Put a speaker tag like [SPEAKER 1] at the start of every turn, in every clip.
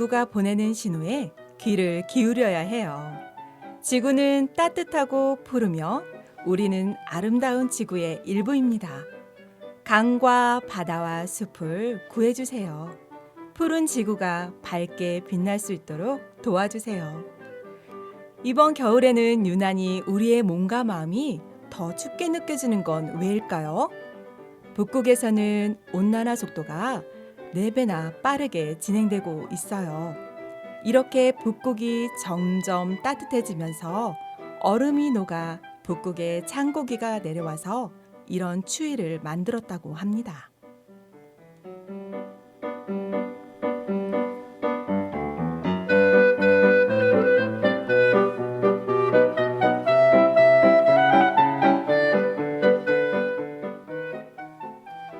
[SPEAKER 1] 지구가 보내는 신호에 귀를 기울여야 해요. 지구는 따뜻하고 푸르며 우리는 아름다운 지구의 일부입니다. 강과 바다와 숲을 구해주세요. 푸른 지구가 밝게 빛날 수 있도록 도와주세요. 이번 겨울에는 유난히 우리의 몸과 마음이 더 춥게 느껴지는 건 왜일까요? 북극에서는 온난화 속도가 4배나 빠르게 진행되고 있어요. 이렇게 북극이 점점 따뜻해지면서 얼음이 녹아 북극에 창고기가 내려와서 이런 추위를 만들었다고 합니다.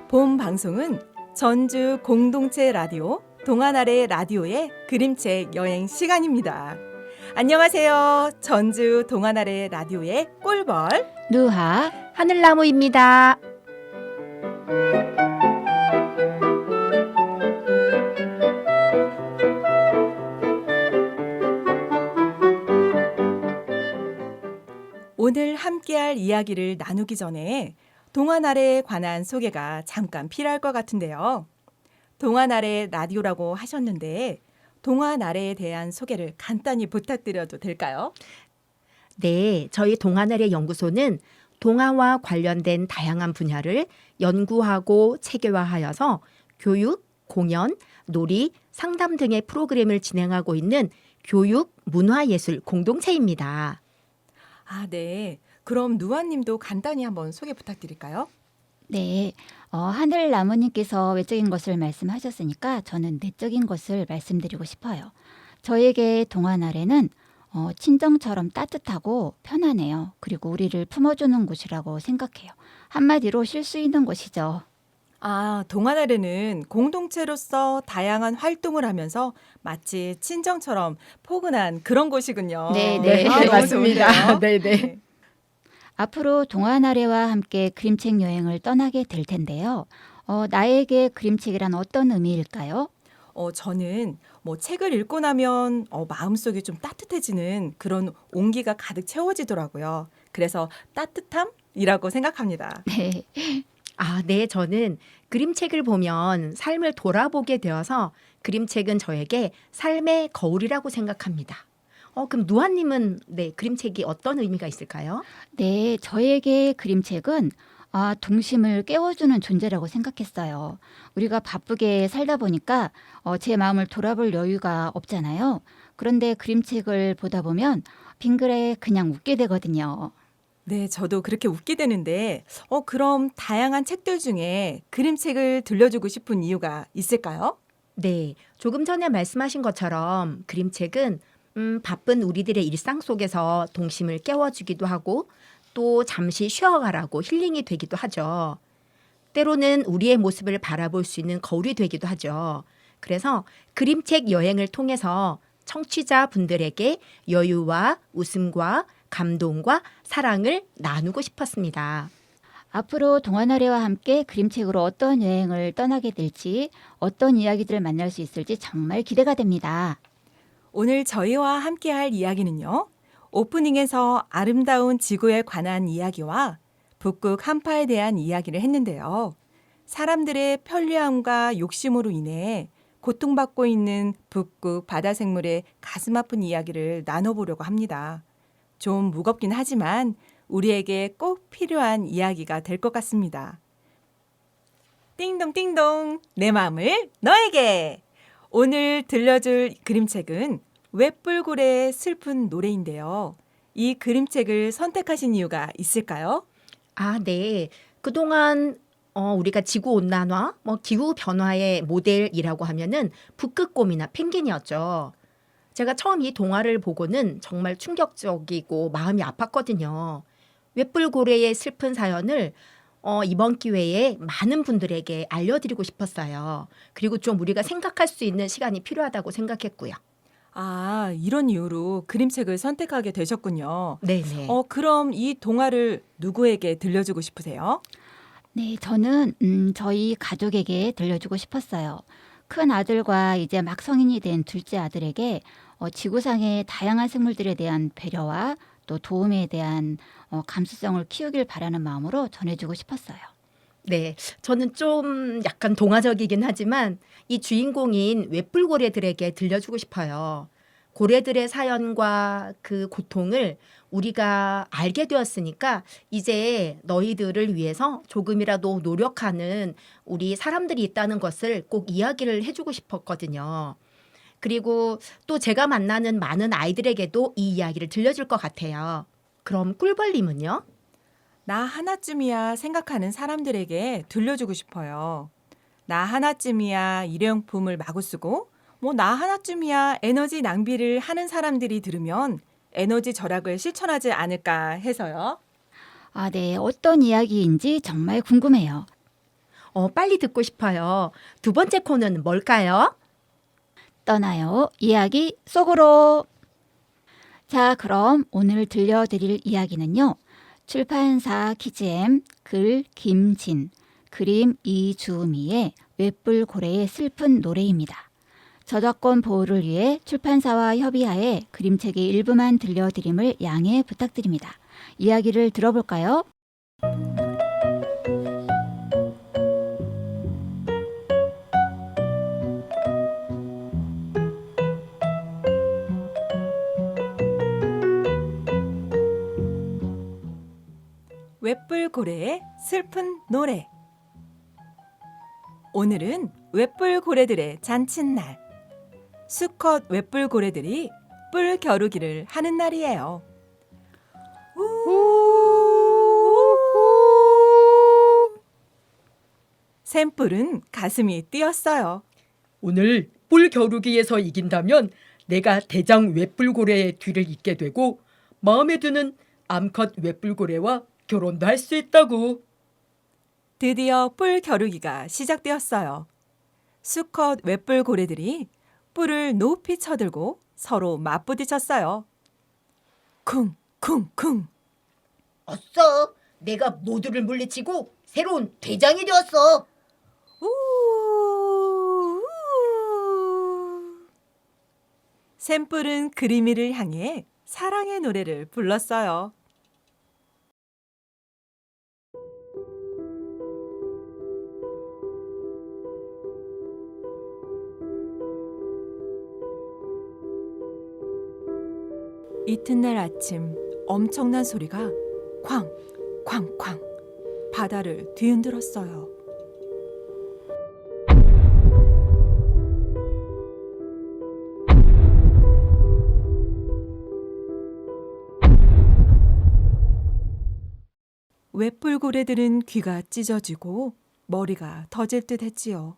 [SPEAKER 1] 본 방송은 전주 공동체 라디오 동안 아래 라디오의 그림책 여행 시간입니다. 안녕하세요. 전주 동안 아래 라디오의 꿀벌
[SPEAKER 2] 누하
[SPEAKER 3] 하늘나무입니다.
[SPEAKER 1] 오늘 함께할 이야기를 나누기 전에 동안 아래에 관한 소개가 잠깐 필요할 것 같은데요. 동안 아래 라디오라고 하셨는데 동안 아래에 대한 소개를 간단히 부탁드려도 될까요?
[SPEAKER 3] 네, 저희 동아나래 연구소는 동화와 관련된 다양한 분야를 연구하고 체계화하여서 교육, 공연, 놀이, 상담 등의 프로그램을 진행하고 있는 교육 문화예술 공동체입니다.
[SPEAKER 1] 아, 네. 그럼 누아님도 간단히 한번 소개 부탁드릴까요?
[SPEAKER 2] 네, 어, 하늘 나무님께서 외적인 것을 말씀하셨으니까 저는 내적인 것을 말씀드리고 싶어요. 저에게 동안 아래는 어, 친정처럼 따뜻하고 편안해요. 그리고 우리를 품어주는 곳이라고 생각해요. 한마디로 쉴 수 있는 곳이죠.
[SPEAKER 1] 아, 동아나래는 공동체로서 다양한 활동을 하면서 마치 친정처럼 포근한 그런 곳이군요.
[SPEAKER 2] 네, 네.
[SPEAKER 1] 아,
[SPEAKER 2] 네,
[SPEAKER 1] 너무
[SPEAKER 3] 맞습니다.
[SPEAKER 1] 좋은데요?
[SPEAKER 3] 네, 네.
[SPEAKER 2] 앞으로 동안 아래와 함께 그림책 여행을 떠나게 될 텐데요. 어, 나에게 그림책이란 어떤 의미일까요?
[SPEAKER 1] 어, 저는 뭐 책을 읽고 나면 어, 마음속이 좀 따뜻해지는 그런 온기가 가득 채워지더라고요. 그래서 따뜻함이라고 생각합니다.
[SPEAKER 2] 네,
[SPEAKER 3] 아, 네, 저는 그림책을 보면 삶을 돌아보게 되어서 그림책은 저에게 삶의 거울이라고 생각합니다. 어, 그럼 누아님은 네, 그림책이 어떤 의미가 있을까요?
[SPEAKER 2] 네, 저에게 그림책은 아, 동심을 깨워주는 존재라고 생각했어요. 우리가 바쁘게 살다 보니까 어, 제 마음을 돌아볼 여유가 없잖아요. 그런데 그림책을 보다 보면 빙그레 그냥 웃게 되거든요.
[SPEAKER 1] 네, 저도 그렇게 웃게 되는데, 어, 그럼 다양한 책들 중에 그림책을 들려주고 싶은 이유가 있을까요?
[SPEAKER 3] 네, 조금 전에 말씀하신 것처럼 그림책은 음, 바쁜 우리들의 일상 속에서 동심을 깨워주기도 하고 또 잠시 쉬어가라고 힐링이 되기도 하죠. 때로는 우리의 모습을 바라볼 수 있는 거울이 되기도 하죠. 그래서 그림책 여행을 통해서 청취자 분들에게 여유와 웃음과 감동과 사랑을 나누고 싶었습니다.
[SPEAKER 2] 앞으로 동화나래와 함께 그림책으로 어떤 여행을 떠나게 될지, 어떤 이야기들을 만날 수 있을지 정말 기대가 됩니다.
[SPEAKER 1] 오늘 저희와 함께 할 이야기는요. 오프닝에서 아름다운 지구에 관한 이야기와 북극 한파에 대한 이야기를 했는데요. 사람들의 편리함과 욕심으로 인해 고통받고 있는 북극 바다 생물의 가슴 아픈 이야기를 나눠보려고 합니다. 좀 무겁긴 하지만 우리에게 꼭 필요한 이야기가 될 것 같습니다. 띵동띵동 내 마음을 너에게 오늘 들려줄 그림책은 웹불고래의 슬픈 노래인데요. 이 그림책을 선택하신 이유가 있을까요?
[SPEAKER 3] 아, 네. 그동안 어, 우리가 지구 온난화, 뭐 기후 변화의 모델이라고 하면은 북극곰이나 펭귄이었죠. 제가 처음 이 동화를 보고는 정말 충격적이고 마음이 아팠거든요. 웹불고래의 슬픈 사연을 어, 이번 기회에 많은 분들에게 알려드리고 싶었어요. 그리고 좀 우리가 생각할 수 있는 시간이 필요하다고 생각했고요.
[SPEAKER 1] 아, 이런 이유로 그림책을 선택하게 되셨군요.
[SPEAKER 3] 네네.
[SPEAKER 1] 어, 그럼 이 동화를 누구에게 들려주고 싶으세요?
[SPEAKER 2] 네, 저는 음, 저희 가족에게 들려주고 싶었어요. 큰 아들과 이제 막 성인이 된 둘째 아들에게 어, 지구상의 다양한 생물들에 대한 배려와 또 도움에 대한 어, 감수성을 키우길 바라는 마음으로 전해주고 싶었어요.
[SPEAKER 3] 네, 저는 좀 약간 동화적이긴 하지만 이 주인공인 웹불고래들에게 들려주고 싶어요. 고래들의 사연과 그 고통을 우리가 알게 되었으니까 이제 너희들을 위해서 조금이라도 노력하는 우리 사람들이 있다는 것을 꼭 이야기를 해주고 싶었거든요. 그리고 또 제가 만나는 많은 아이들에게도 이 이야기를 들려줄 것 같아요. 그럼 꿀벌님은요?
[SPEAKER 1] 나 하나쯤이야 생각하는 사람들에게 들려주고 싶어요. 나 하나쯤이야 일회용품을 마구 쓰고 뭐 나 하나쯤이야 에너지 낭비를 하는 사람들이 들으면 에너지 절약을 실천하지 않을까 해서요.
[SPEAKER 2] 아, 네. 어떤 이야기인지 정말 궁금해요.
[SPEAKER 3] 어, 빨리 듣고 싶어요. 두 번째 코너는 뭘까요?
[SPEAKER 2] 떠나요. 이야기 속으로. 자, 그럼 오늘 들려드릴 이야기는요. 출판사 키즈엠, 글 김진, 그림 이주미의 웹불 고래의 슬픈 노래입니다. 저작권 보호를 위해 출판사와 협의하에 그림책의 일부만 들려드림을 양해 부탁드립니다. 이야기를 들어볼까요?
[SPEAKER 1] 웹불고래의 슬픈 노래. 오늘은 웹불고래들의 잔칫날. 수컷 웹불고래들이 뿔 겨루기를 하는 날이에요. 샘뿔은 가슴이 뛰었어요.
[SPEAKER 4] 오늘 뿔 겨루기에서 이긴다면 내가 대장 웹불고래의 뒤를 잇게 되고 마음에 드는 암컷 웹불고래와 결혼도 할 수 있다고.
[SPEAKER 1] 드디어 뿔 겨루기가 시작되었어요. 수컷 웹불 고래들이 뿔을 높이 쳐들고 서로 맞부딪혔어요. 쿵, 쿵, 쿵.
[SPEAKER 5] 어서 내가 모두를 물리치고 새로운 대장이 되었어.
[SPEAKER 1] 우, 우. 샘뿔은 그리미를 향해 사랑의 노래를 불렀어요. 이튿날 아침 엄청난 소리가 쾅, 쾅, 쾅 바다를 뒤흔들었어요. 웹불고래들은 귀가 찢어지고 머리가 터질 듯 했지요.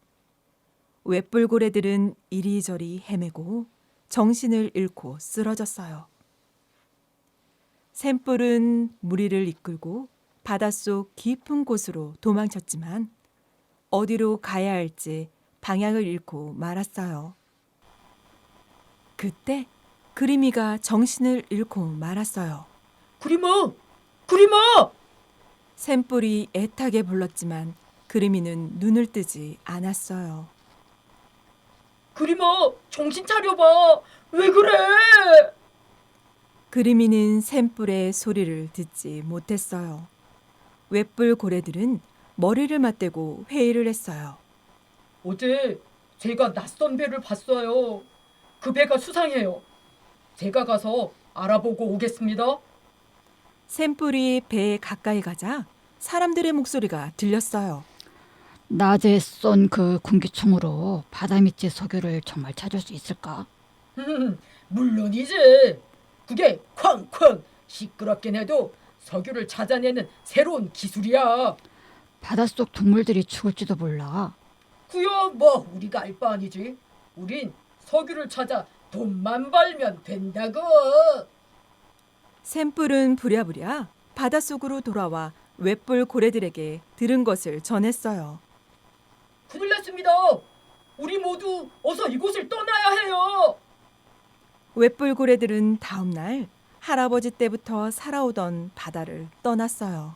[SPEAKER 1] 웹불고래들은 이리저리 헤매고 정신을 잃고 쓰러졌어요. 샘뿔은 무리를 이끌고 바닷속 깊은 곳으로 도망쳤지만 어디로 가야 할지 방향을 잃고 말았어요. 그때 그리미가 정신을 잃고 말았어요.
[SPEAKER 4] 그림아, 그림아!
[SPEAKER 1] 샘뿔이 애타게 불렀지만 그리미는 눈을 뜨지 않았어요.
[SPEAKER 4] 그림아, 정신 차려봐. 왜 그래?
[SPEAKER 1] 그리미는 샘뿔의 소리를 듣지 못했어요. 웹불 고래들은 머리를 맞대고 회의를 했어요.
[SPEAKER 4] 어제 제가 낯선 배를 봤어요. 그 배가 수상해요. 제가 가서 알아보고 오겠습니다.
[SPEAKER 1] 샘뿔이 배에 가까이 가자 사람들의 목소리가 들렸어요.
[SPEAKER 2] 낮에 쏜 그 군기총으로 바다 밑의 석유를 정말 찾을 수 있을까?
[SPEAKER 4] 음, 물론이지. 그게 쾅쾅 시끄럽긴 해도 석유를 찾아내는 새로운 기술이야.
[SPEAKER 2] 바닷속 동물들이 죽을지도 몰라.
[SPEAKER 4] 그야 뭐 우리가 알 바 아니지. 우린 석유를 찾아 돈만 벌면 된다고.
[SPEAKER 1] 샘뿔은 부랴부랴 바닷속으로 돌아와 웹불 고래들에게 들은 것을 전했어요.
[SPEAKER 4] 큰일 났습니다. 우리 모두 어서 이곳을 떠나야 해요.
[SPEAKER 1] 웹불고래들은 다음 날 할아버지 때부터 살아오던 바다를 떠났어요.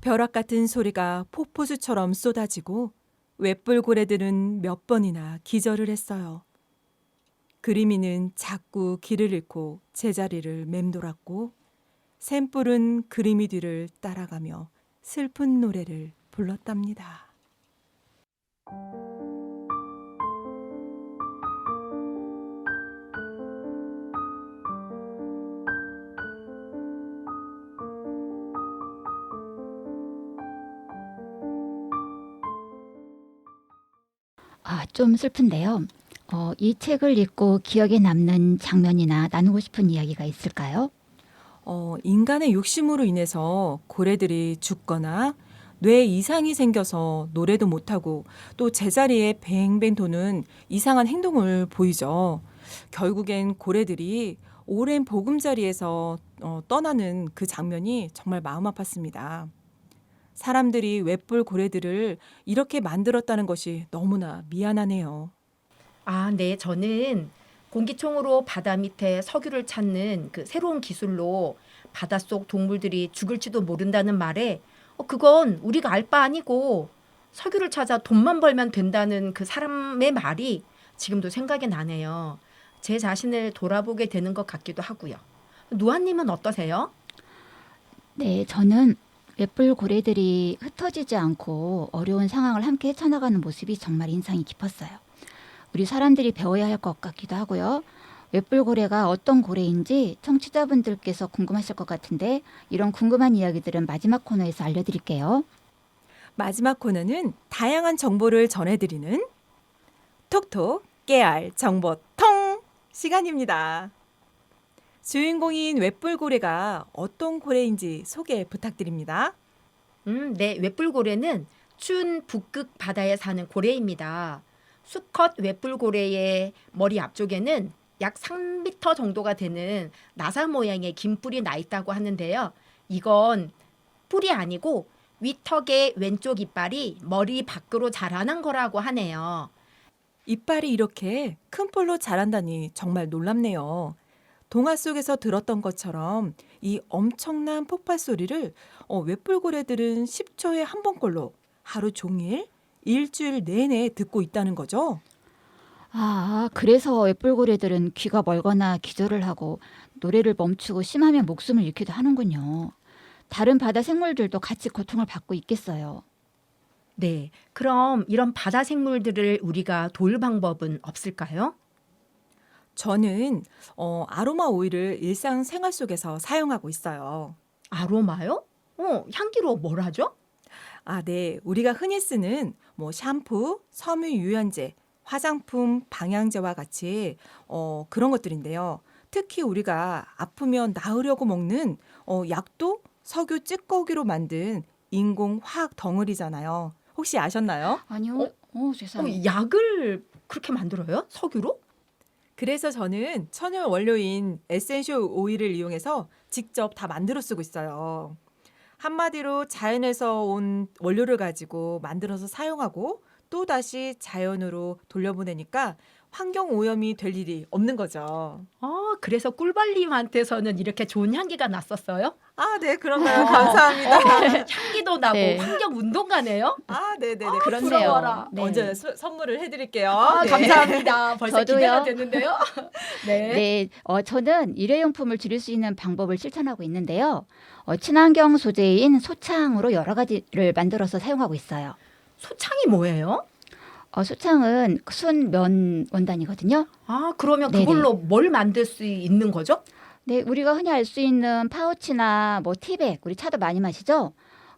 [SPEAKER 1] 벼락 같은 소리가 폭포수처럼 쏟아지고 웹불고래들은 몇 번이나 기절을 했어요. 그리미는 자꾸 길을 잃고 제자리를 맴돌았고 샘불은 그림이 뒤를 따라가며 슬픈 노래를 불렀답니다.
[SPEAKER 2] 아, 좀 슬픈데요. 어, 이 책을 읽고 기억에 남는 장면이나 나누고 싶은 이야기가 있을까요?
[SPEAKER 1] 어, 인간의 욕심으로 인해서 고래들이 죽거나 뇌 이상이 생겨서 노래도 못하고 또 제자리에 뱅뱅 도는 이상한 행동을 보이죠. 결국엔 고래들이 오랜 보금자리에서 어, 떠나는 그 장면이 정말 마음 아팠습니다. 사람들이 웹불 고래들을 이렇게 만들었다는 것이 너무나 미안하네요.
[SPEAKER 3] 아, 네. 저는 공기총으로 바다 밑에 석유를 찾는 그 새로운 기술로 바닷속 동물들이 죽을지도 모른다는 말에 어, 그건 우리가 알 바 아니고 석유를 찾아 돈만 벌면 된다는 그 사람의 말이 지금도 생각이 나네요. 제 자신을 돌아보게 되는 것 같기도 하고요. 노아님은 어떠세요?
[SPEAKER 2] 네, 저는 웹불 고래들이 흩어지지 않고 어려운 상황을 함께 헤쳐나가는 모습이 정말 인상이 깊었어요. 우리 사람들이 배워야 할 것 같기도 하고요. 웹불 고래가 어떤 고래인지 청취자분들께서 궁금하실 것 같은데 이런 궁금한 이야기들은 마지막 코너에서 알려드릴게요.
[SPEAKER 1] 마지막 코너는 다양한 정보를 전해드리는 톡톡 깨알 정보통 시간입니다. 주인공인 웹불고래가 어떤 고래인지 소개 부탁드립니다.
[SPEAKER 3] 음, 네. 웹불고래는 추운 북극 바다에 사는 고래입니다. 수컷 웹불고래의 머리 앞쪽에는 약 3m 정도가 되는 나사 모양의 긴 뿔이 나 있다고 하는데요. 이건 뿔이 아니고 위턱의 왼쪽 이빨이 머리 밖으로 자라난 거라고 하네요.
[SPEAKER 1] 이빨이 이렇게 큰 뿔로 자란다니 정말 놀랍네요. 동화 속에서 들었던 것처럼 이 엄청난 폭발 소리를 어, 웹불고래들은 10초에 한 번꼴로 하루 종일 일주일 내내 듣고 있다는 거죠.
[SPEAKER 2] 아, 그래서 웹불 고래들은 귀가 멀거나 기절을 하고 노래를 멈추고 심하면 목숨을 잃기도 하는군요. 다른 바다 생물들도 같이 고통을 받고 있겠어요.
[SPEAKER 3] 네. 그럼 이런 바다 생물들을 우리가 도울 방법은 없을까요?
[SPEAKER 1] 저는 어, 아로마 오일을 일상 생활 속에서 사용하고 있어요.
[SPEAKER 3] 아로마요? 어, 향기로 뭘 하죠?
[SPEAKER 1] 아, 네. 우리가 흔히 쓰는 뭐 샴푸, 섬유 유연제, 화장품, 방향제와 같이 어, 그런 것들인데요. 특히 우리가 아프면 나으려고 먹는 어, 약도 석유 찌꺼기로 만든 인공 화학 덩어리잖아요. 혹시 아셨나요?
[SPEAKER 2] 아니요.
[SPEAKER 3] 어?
[SPEAKER 2] 어,
[SPEAKER 3] 어,
[SPEAKER 2] 세상에.
[SPEAKER 3] 약을 그렇게 만들어요? 석유로?
[SPEAKER 1] 그래서 저는 천연 원료인 에센셜 오일을 이용해서 직접 다 만들어 쓰고 있어요. 한마디로 자연에서 온 원료를 가지고 만들어서 사용하고 또 다시 자연으로 돌려보내니까 환경 오염이 될 일이 없는 거죠.
[SPEAKER 3] 아, 그래서 꿀벌님한테서는 이렇게 좋은 향기가 났었어요?
[SPEAKER 1] 아, 네, 그런가요? 감사합니다.
[SPEAKER 3] 어, 향기도 나고
[SPEAKER 2] 네.
[SPEAKER 3] 환경 운동가네요.
[SPEAKER 1] 아, 네, 네, 네.
[SPEAKER 2] 그렇네요.
[SPEAKER 3] 부러워라.
[SPEAKER 2] 네.
[SPEAKER 1] 언제 수- 선물을 해드릴게요.
[SPEAKER 3] 아,
[SPEAKER 1] 네.
[SPEAKER 3] 감사합니다. 벌써
[SPEAKER 2] 저도요.
[SPEAKER 3] 기대가 되는데요. 네.
[SPEAKER 2] 네, 어, 저는 일회용품을 줄일 수 있는 방법을 실천하고 있는데요. 어, 친환경 소재인 소창으로 여러 가지를 만들어서 사용하고 있어요.
[SPEAKER 3] 소창이 뭐예요?
[SPEAKER 2] 어, 소창은 순면 원단이거든요.
[SPEAKER 3] 아, 그러면
[SPEAKER 2] 네네.
[SPEAKER 3] 그걸로 뭘 만들 수 있는 거죠?
[SPEAKER 2] 네, 우리가 흔히 알 수 있는 파우치나 뭐 티백, 우리 차도 많이 마시죠?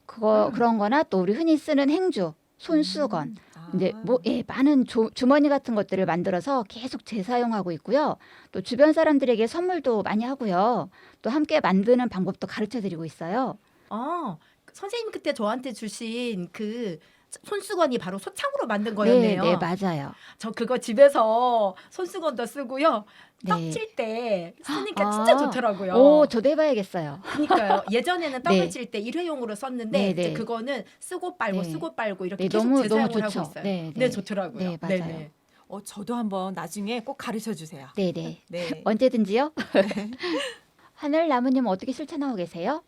[SPEAKER 2] 그거
[SPEAKER 3] 음.
[SPEAKER 2] 그런 거나 또 우리 흔히 쓰는 행주, 손수건,
[SPEAKER 1] 아.
[SPEAKER 2] 이제 뭐 예, 많은 조, 주머니 같은 것들을 만들어서 계속 재사용하고 있고요. 또 주변 사람들에게 선물도 많이 하고요. 또 함께 만드는 방법도 가르쳐 드리고 있어요.
[SPEAKER 3] 아, 선생님 그때 저한테 주신 그 손수건이 바로 소창으로 만든 거였네요.
[SPEAKER 2] 네, 네, 맞아요.
[SPEAKER 3] 저 그거 집에서 손수건도 쓰고요.
[SPEAKER 2] 네.
[SPEAKER 3] 떡칠 때 쓰니까
[SPEAKER 2] 아.
[SPEAKER 3] 진짜 좋더라고요.
[SPEAKER 2] 오, 저도 해봐야겠어요.
[SPEAKER 3] 그러니까요. 예전에는 떡을
[SPEAKER 2] 네.
[SPEAKER 3] 칠때 일회용으로 썼는데
[SPEAKER 2] 네,
[SPEAKER 3] 이제
[SPEAKER 2] 네.
[SPEAKER 3] 그거는 쓰고 빨고
[SPEAKER 2] 네.
[SPEAKER 3] 쓰고 빨고 이렇게
[SPEAKER 2] 네,
[SPEAKER 3] 계속
[SPEAKER 2] 너무
[SPEAKER 3] 재사용을
[SPEAKER 2] 너무
[SPEAKER 3] 하고. 있어요.
[SPEAKER 2] 네,
[SPEAKER 3] 네,
[SPEAKER 2] 네.
[SPEAKER 3] 좋더라고요.
[SPEAKER 2] 네, 맞아요.
[SPEAKER 3] 네.
[SPEAKER 1] 어, 저도 한번 나중에 꼭 가르쳐 주세요.
[SPEAKER 2] 네, 네.
[SPEAKER 1] 네.
[SPEAKER 2] 언제든지요. 하늘 나무님 어떻게 실천하고 계세요?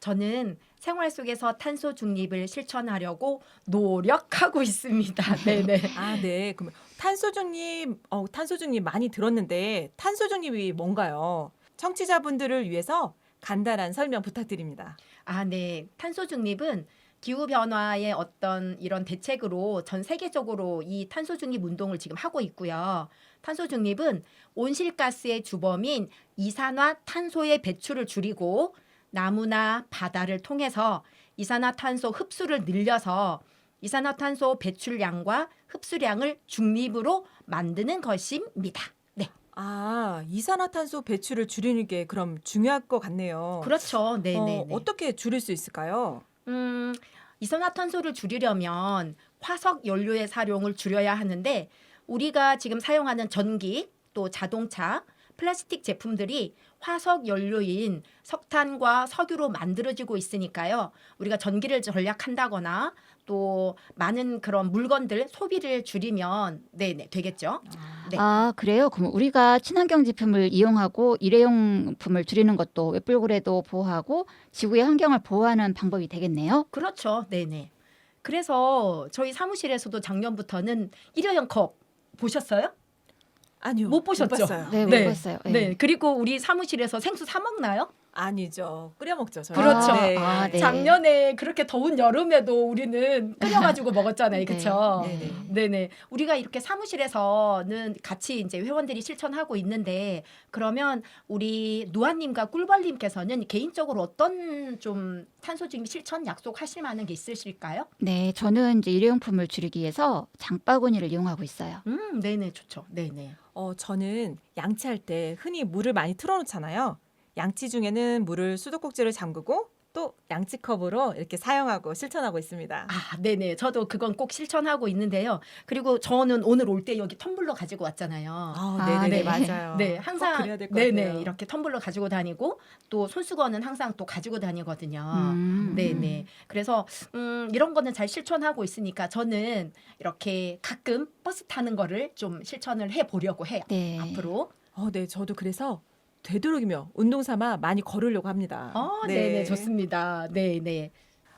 [SPEAKER 3] 저는 생활 속에서 탄소 중립을 실천하려고 노력하고 있습니다. 네네.
[SPEAKER 1] 아, 네. 그럼 탄소 중립, 어, 탄소 중립 많이 들었는데 탄소 중립이 뭔가요? 청취자분들을 위해서 간단한 설명 부탁드립니다.
[SPEAKER 3] 아, 네. 탄소 중립은 기후 변화의 어떤 이런 대책으로 전 세계적으로 이 탄소 중립 운동을 지금 하고 있고요. 탄소 중립은 온실가스의 주범인 이산화탄소의 배출을 줄이고 나무나 바다를 통해서 이산화탄소 흡수를 늘려서 이산화탄소 배출량과 흡수량을 중립으로 만드는 것입니다. 네.
[SPEAKER 1] 아, 이산화탄소 배출을 줄이는 게 그럼 중요할 것 같네요.
[SPEAKER 3] 그렇죠. 네,
[SPEAKER 1] 어,
[SPEAKER 3] 네, 네.
[SPEAKER 1] 어 떻게 줄일 수 있을까요?
[SPEAKER 3] 음, 이산화탄소를 줄이려면 화석 연료의 사용을 줄여야 하는데 우리가 지금 사용하는 전기 또 자동차 플라스틱 제품들이 화석 연료인 석탄과 석유로 만들어지고 있으니까요. 우리가 전기를 절약한다거나 또 많은 그런 물건들 소비를 줄이면 네네 되겠죠. 네.
[SPEAKER 2] 아 그래요? 그럼 우리가 친환경 제품을 이용하고 일회용품을 줄이는 것도 웹불고래도 보호하고 지구의 환경을 보호하는 방법이 되겠네요.
[SPEAKER 3] 그렇죠. 네네. 그래서 저희 사무실에서도 작년부터는 일회용 컵 보셨어요?
[SPEAKER 1] 아니요.
[SPEAKER 3] 못 보셨죠?
[SPEAKER 1] 봤어요.
[SPEAKER 2] 네, 못
[SPEAKER 3] 네.
[SPEAKER 2] 봤어요. 네.
[SPEAKER 3] 네. 그리고 우리 사무실에서 생수 사 먹나요?
[SPEAKER 1] 아니죠. 끓여 먹죠. 저희.
[SPEAKER 3] 그렇죠.
[SPEAKER 1] 네.
[SPEAKER 2] 아, 네.
[SPEAKER 3] 작년에 그렇게 더운 여름에도 우리는 끓여가지고 먹었잖아요,
[SPEAKER 2] 네.
[SPEAKER 3] 그렇죠?
[SPEAKER 1] 네, 네.
[SPEAKER 3] 네네. 우리가 이렇게 사무실에서는 같이 이제 회원들이 실천하고 있는데 그러면 우리 누아님과 꿀벌님께서는 개인적으로 어떤 좀 탄소 중립 실천 약속하실 만한 게 있으실까요?
[SPEAKER 2] 네, 저는 이제 일회용품을 줄이기 위해서 장바구니를 이용하고 있어요.
[SPEAKER 3] 음, 네네, 좋죠. 네네.
[SPEAKER 1] 어, 저는 양치할 때 흔히 물을 많이 틀어놓잖아요. 양치 중에는 물을 수도꼭지를 잠그고 또 양치 컵으로 이렇게 사용하고 실천하고 있습니다.
[SPEAKER 3] 아, 네네. 저도 그건 꼭 실천하고 있는데요. 그리고 저는 오늘 올 때 여기 텀블러 가지고 왔잖아요.
[SPEAKER 1] 아,
[SPEAKER 2] 아,
[SPEAKER 1] 네네네
[SPEAKER 2] 네.
[SPEAKER 1] 맞아요.
[SPEAKER 3] 네,
[SPEAKER 1] 꼭
[SPEAKER 3] 항상
[SPEAKER 1] 그래야 될것
[SPEAKER 3] 네네
[SPEAKER 1] 같아요.
[SPEAKER 3] 이렇게 텀블러 가지고 다니고 또 손수건은 항상 또 가지고 다니거든요.
[SPEAKER 2] 음.
[SPEAKER 3] 네네. 그래서 음, 이런 거는 잘 실천하고 있으니까 저는 이렇게 가끔 버스 타는 거를 좀 실천을 해 보려고 해요.
[SPEAKER 2] 네.
[SPEAKER 3] 앞으로.
[SPEAKER 1] 어, 네, 저도 그래서 되도록이면 운동 삼아 많이 걸으려고 합니다.
[SPEAKER 3] 어, 네 네 좋습니다. 네 네.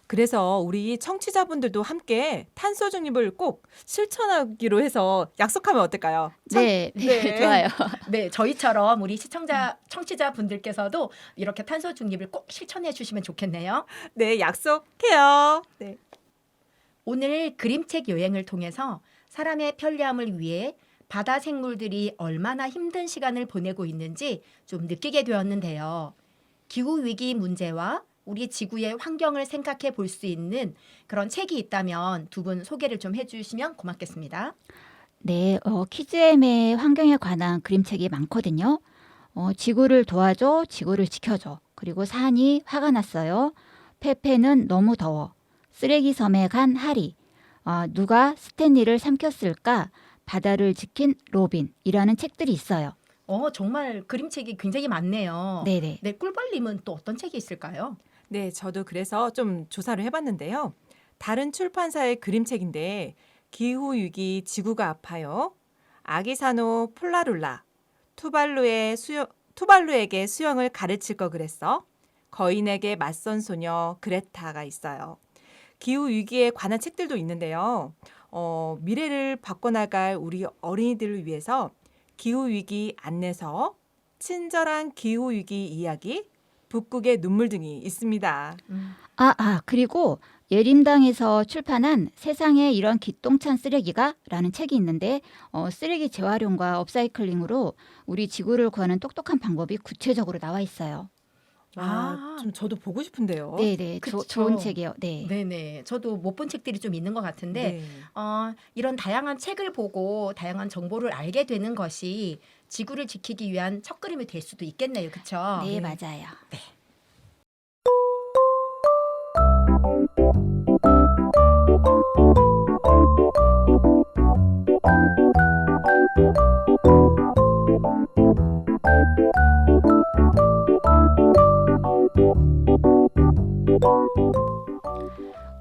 [SPEAKER 1] 그래서 우리 청취자분들도 함께 탄소 중립을 꼭 실천하기로 해서 약속하면 어떨까요? 청-
[SPEAKER 2] 네, 네,
[SPEAKER 1] 네.
[SPEAKER 2] 좋아요.
[SPEAKER 3] 네, 저희처럼 우리 시청자 청취자 분들께서도 이렇게 탄소 중립을 꼭 실천해 주시면 좋겠네요.
[SPEAKER 1] 네, 약속해요. 네.
[SPEAKER 3] 오늘 그림책 여행을 통해서 사람의 편리함을 위해 바다 생물들이 얼마나 힘든 시간을 보내고 있는지 좀 느끼게 되었는데요. 기후 위기 문제와 우리 지구의 환경을 생각해 볼 수 있는 그런 책이 있다면 두 분 소개를 좀 해주시면 고맙겠습니다.
[SPEAKER 2] 네, 어, 키즈엠의 환경에 관한 그림책이 많거든요. 어, 지구를 도와줘, 지구를 지켜줘. 그리고 산이 화가 났어요. 페페는 너무 더워. 쓰레기 섬에 간 하리. 아, 누가 스탠리를 삼켰을까? 바다를 지킨 로빈이라는 책들이 있어요.
[SPEAKER 3] 어, 정말 그림책이 굉장히 많네요.
[SPEAKER 2] 네네.
[SPEAKER 3] 네, 꿀벌님은 또 어떤 책이 있을까요?
[SPEAKER 1] 네, 저도 그래서 좀 조사를 해봤는데요. 다른 출판사의 그림책인데 기후 위기 지구가 아파요. 아기사노 폴라룰라 투발루의 수영 투발루에게 수영을 가르칠 거 그랬어. 거인에게 맞선 소녀 그레타가 있어요. 기후 위기에 관한 책들도 있는데요. 어, 미래를 바꿔나갈 우리 어린이들을 위해서 기후 위기 안내서, 친절한 기후 위기 이야기, 북극의 눈물 등이 있습니다.
[SPEAKER 2] 아, 아, 그리고 예림당에서 출판한 세상에 이런 기똥찬 쓰레기가 라는 책이 있는데 어, 쓰레기 재활용과 업사이클링으로 우리 지구를 구하는 똑똑한 방법이 구체적으로 나와 있어요.
[SPEAKER 1] 아,
[SPEAKER 3] 아.
[SPEAKER 1] 좀 저도 보고 싶은데요.
[SPEAKER 2] 네네. 조-
[SPEAKER 3] 그쵸.
[SPEAKER 2] 좋은 책이에요. 네.
[SPEAKER 3] 네네. 저도 못 본 책들이 좀 있는 것 같은데
[SPEAKER 1] 네.
[SPEAKER 3] 어, 이런 다양한 책을 보고 다양한 정보를 알게 되는 것이 지구를 지키기 위한 첫걸음이 될 수도 있겠네요. 그렇죠?
[SPEAKER 2] 네, 맞아요.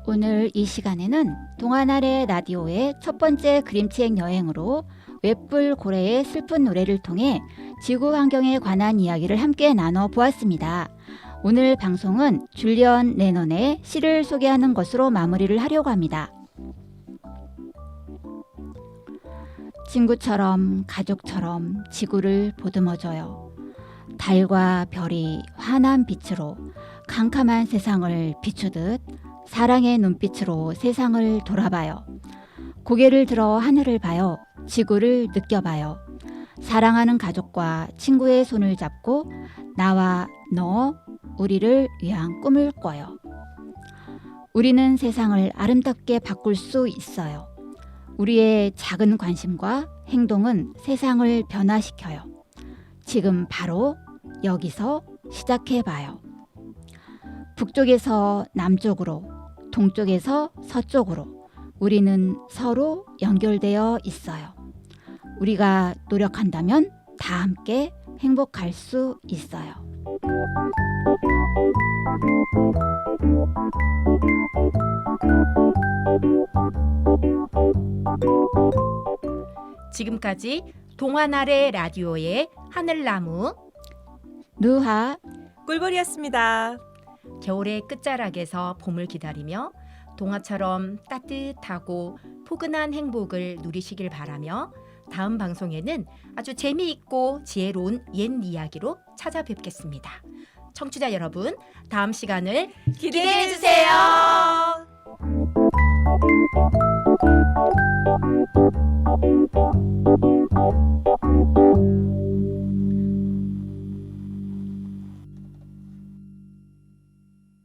[SPEAKER 2] 오늘 이 시간에는 동안 아래 라디오의 첫 번째 그림책 여행으로 웹불 고래의 슬픈 노래를 통해 지구 환경에 관한 이야기를 함께 나눠 보았습니다. 오늘 방송은 줄리언 레넌의 시를 소개하는 것으로 마무리를 하려고 합니다. 친구처럼 가족처럼 지구를 보듬어줘요. 달과 별이 환한 빛으로 캄캄한 세상을 비추듯 사랑의 눈빛으로 세상을 돌아봐요. 고개를 들어 하늘을 봐요. 지구를 느껴봐요. 사랑하는 가족과 친구의 손을 잡고 나와 너, 우리를 위한 꿈을 꿔요. 우리는 세상을 아름답게 바꿀 수 있어요. 우리의 작은 관심과 행동은 세상을 변화시켜요. 지금 바로 여기서 시작해 봐요. 북쪽에서 남쪽으로, 동쪽에서 서쪽으로 우리는 서로 연결되어 있어요. 우리가 노력한다면 다 함께 행복할 수 있어요.
[SPEAKER 3] 지금까지 동안 아래 라디오의 하늘나무
[SPEAKER 2] 누하
[SPEAKER 1] 꿀벌이었습니다.
[SPEAKER 3] 겨울의 끝자락에서 봄을 기다리며 동화처럼 따뜻하고 포근한 행복을 누리시길 바라며 다음 방송에는 아주 재미있고 지혜로운 옛 이야기로 찾아뵙겠습니다. 청취자 여러분, 다음 시간을
[SPEAKER 1] 기대해
[SPEAKER 3] 주세요.